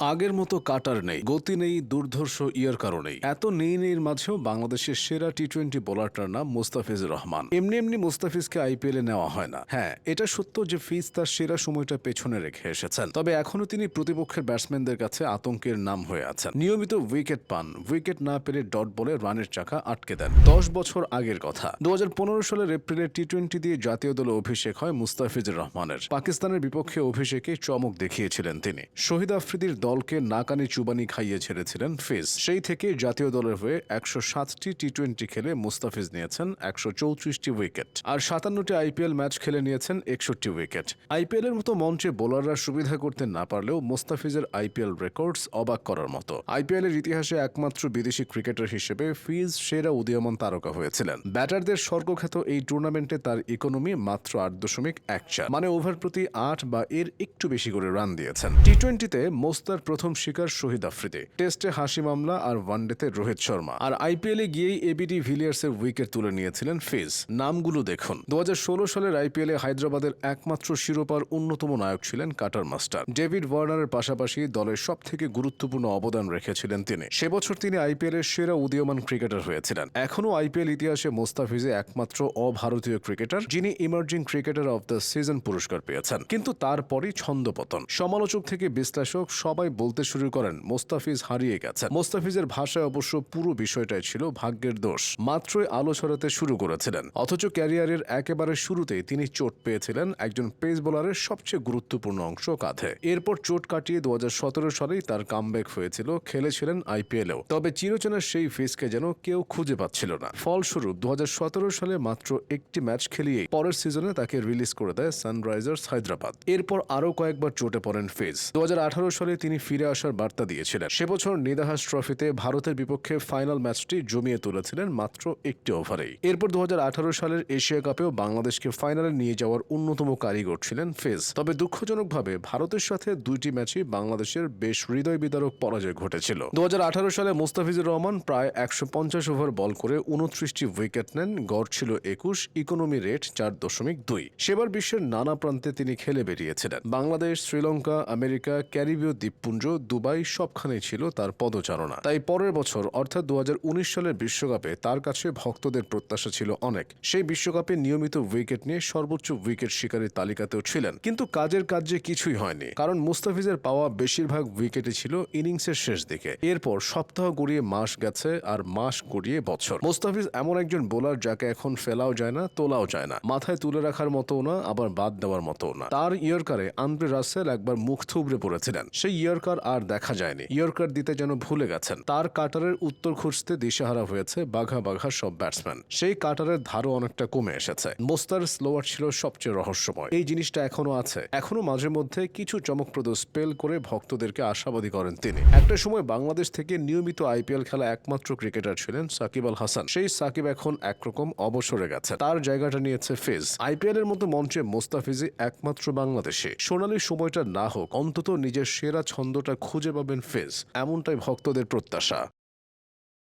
আগের মতো কাটার নেই, গতি নেই, দুর্ধর্ষ ইয়ার কারণেই। এত নেই নেইর মাঝেও বাংলাদেশের সেরা টি টোয়েন্টি বোলারটার নাম মুস্তাফিজুর রহমান। এমনি এমনি মুস্তাফিজকে আইপিএলে নেওয়া হয় না। হ্যাঁ এটা সত্য যে ফিজ তার সেরা সময়টা পেছনে রেখে এসেছেন। তবে এখনও তিনি প্রতিপক্ষের ব্যাটসম্যানদের কাছে আতঙ্কের নাম হয়ে আছেন। নিয়মিত উইকেট পান উইকেট না পেলে ডট বলে রানের চাকা আটকে দেন। দশ বছর আগের কথা। দু হাজার পনেরো সালের এপ্রিলে টি টোয়েন্টি দিয়ে জাতীয় দলে অভিষেক হয় মুস্তাফিজুর রহমানের। পাকিস্তানের বিপক্ষে অভিষেকে চমক দেখিয়েছিলেন তিনি। শহীদ আফ্রিদির দলকে নাকানি চুবানি খাইয়ে ছেড়েছিলেন ফিজ। সেই থেকে জাতীয় দলের হয়ে একশো সাতটি টি টোয়েন্টি খেলে মুস্তাফিজ নিয়েছেন একশো চৌত্রিশটি উইকেট আর সাতান্নটি আইপিএল ম্যাচ খেলে নিয়েছেন একষট্টি উইকেট। আইপিএল এর মতো মঞ্চে বোলাররা সুবিধা করতে না পারলেও মুস্তাফিজের আইপিএল রেকর্ডস অবাক করার মতো। আইপিএল এর ইতিহাসে একমাত্র বিদেশি ক্রিকেটার হিসেবে ফিজ সেরা উদীয়মান তারকা হয়েছিলেন। ব্যাটারদের স্বর্গখ্যাত এই টুর্নামেন্টে তার ইকোনমি মাত্র আট দশমিক এক চার মানে ওভার প্রতি আট বা এর একটু বেশি করে রান দিয়েছেন। টি টোয়েন্টিতে মোস্তার প্রথম শিকার শহীদ আফ্রিদি। টেস্টে হাসি মামলা আর ওয়ানডেতে রোহিত শর্মা। আর আইপিএলে গিয়েই এবিডি ভিলিয়ার্সের উইকেট তুলে নিয়েছিলেন ফিজ। নামগুলো দেখুন। দু সালের আইপিএলে হায়দ্রাবাদের একমাত্র শিরোপার অন্যতম নায়ক ছিলেন কাটার মাস্টার। ডেভিড ওয়ার্নারের পাশাপাশি দলের সব থেকে গুরুত্বপূর্ণ অবদান রেখেছিলেন তিনি। সে বছর তিনি আইপিএলের সেরা উদীয়মান ক্রিকেটার হয়েছিলেন। এখনও আইপিএল ইতিহাসে মোস্তাফিজে একমাত্র অভারতীয় ক্রিকেটার, যিনি emerging cricketer of the season পুরস্কার পেয়েছেন। কিন্তু তারপরই ছন্দপতন সমালোচক থেকে বিশ্লেষক সবাই বলতে শুরু করেন, মোস্তাফিজ হারিয়ে গেছেন। মোস্তাফিজের ভাষায় অবশ্য পুরো বিষয়টাই ছিল ভাগ্যের দোষ। মাত্রই আলো ছড়াতে শুরু করেছিলেন। অথচ ক্যারিয়ারের একেবারে শুরুতেই তিনি চোট পেয়েছিলেন একজন পেস বোলারের সবচেয়ে গুরুত্বপূর্ণ অংশ কাঁধে। এরপর চোট কাটিয়ে দু সালেই তার কামব্যাক হয়েছিল, খেলেছিলেন আইপিএলেও। তবে চিরচেনার সেই ফিসকে যেন কেউ খুঁজে পাচ্ছিল না। ফলস্বরূপ দু হাজার সতেরো সালে মাত্র একটি ম্যাচ খেলিয়ে পরের সিজনে তাকে রিলিজ করে দেয় সানরাইজার্স হায়দ্রাবাদ। এরপর আরও কয়েকবার চোটে পড়েন ফিজ দু হাজার আঠারো সালে তিনি ফিরে আসার বার্তা দিয়েছিলেন। সে বছর নিদাহাস ট্রফিতে ভারতের বিপক্ষে ফাইনাল ম্যাচটি জমিয়ে তুলেছিলেন মাত্র একটি ওভারেই। এরপর দু সালের এশিয়া কাপেও বাংলাদেশকে ফাইনালে নিয়ে যাওয়ার অন্যতম কারিগর ছিলেন ফিজ। তবে দুঃখজনকভাবে ভারতের সাথে দুইটি ম্যাচই বাংলাদেশের বেশ হৃদয় বিদারক পরাজয় ঘটেছিল। দু হাজার আঠারো সালে মুস্তাফিজুর রহমান প্রায় একশো পঞ্চাশ ওভার বল করে উনত্রিশটি উইকেট নেন, গড় ছিল একুশ, ইকোনমি রেট চার দশমিক দুই। সেবার বিশ্বের নানা প্রান্তে তিনি খেলে বেরিয়েছিলেন। বাংলাদেশ, শ্রীলঙ্কা, আমেরিকা, ক্যারিবীয় দ্বীপপুঞ্জ, দুবাই সবখানেই ছিল তার পদচারণা। তাই পরের বছর, অর্থাৎ দুহাজার উনিশ সালের বিশ্বকাপে তার কাছে ভক্তদের প্রত্যাশা ছিল অনেক। সেই বিশ্বকাপে নিয়মিত উইকেট নিয়ে সর্বোচ্চ উইকেট শিকারের তালিকাতেও ছিলেন। কিন্তু কাজের কাজে কিছুই হয়নি, কারণ মুস্তাফিজের পাওয়া বেশিরভাগ উইকেটই ছিল ইনিংসের শেষ দিকে। এরপর সপ্তাহ গড়িয়ে মাস গেছে আর মাস গড়িয়ে বছর। মুস্তাফিজ এমন একজন বোলার যাকে এখন ফেলাও যায় না, তোলাও যায় না। মাথায় তুলে রাখার মতো না, আবার বাদ দেওয়ার মতো না। তার ইয়র্কারে আন্দ্রে রাসেল একবার মুখ থুবড়ে পড়েছিলেন। সেই ইয়র্কার আর দেখা যায়নি। ইয়র্কার দিতে যেন ভুলে গেছেন। তার কাটারের উত্তর খুঁজতে দিশেহারা হয়েছে বাঘা বাঘা সব ব্যাটসম্যান। সেই কাটারের ধারও অনেকটা কমে এসেছে। মোস্তার স্লোয়ার ছিল সবচেয়ে রহস্যময়। এই জিনিসটা এখনও আছে। এখনও মাঝে মধ্যে কিছু চমকপ্রদ স্পেল করে ভক্তদেরকে আশাবাদী করেন তিনি। একটা সময় বাংলাদেশ থেকে নিয়মিত আইপিএল খেলা একমাত্র ক্রিকেটার ছিলেন সাকিব আল হাসান। সেই সাকিব এখন একরকম অবসরে গেছে। তার জায়গাটা নিয়েছে ফেজ। আইপিএল এর মতো মঞ্চে মোস্তাফিজি একমাত্র বাংলাদেশে। সোনালী সময়টা না হোক, অন্তত নিজের সেরা ছন্দটা খুঁজে পাবেন ফেজ এমনটাই ভক্তদের প্রত্যাশা।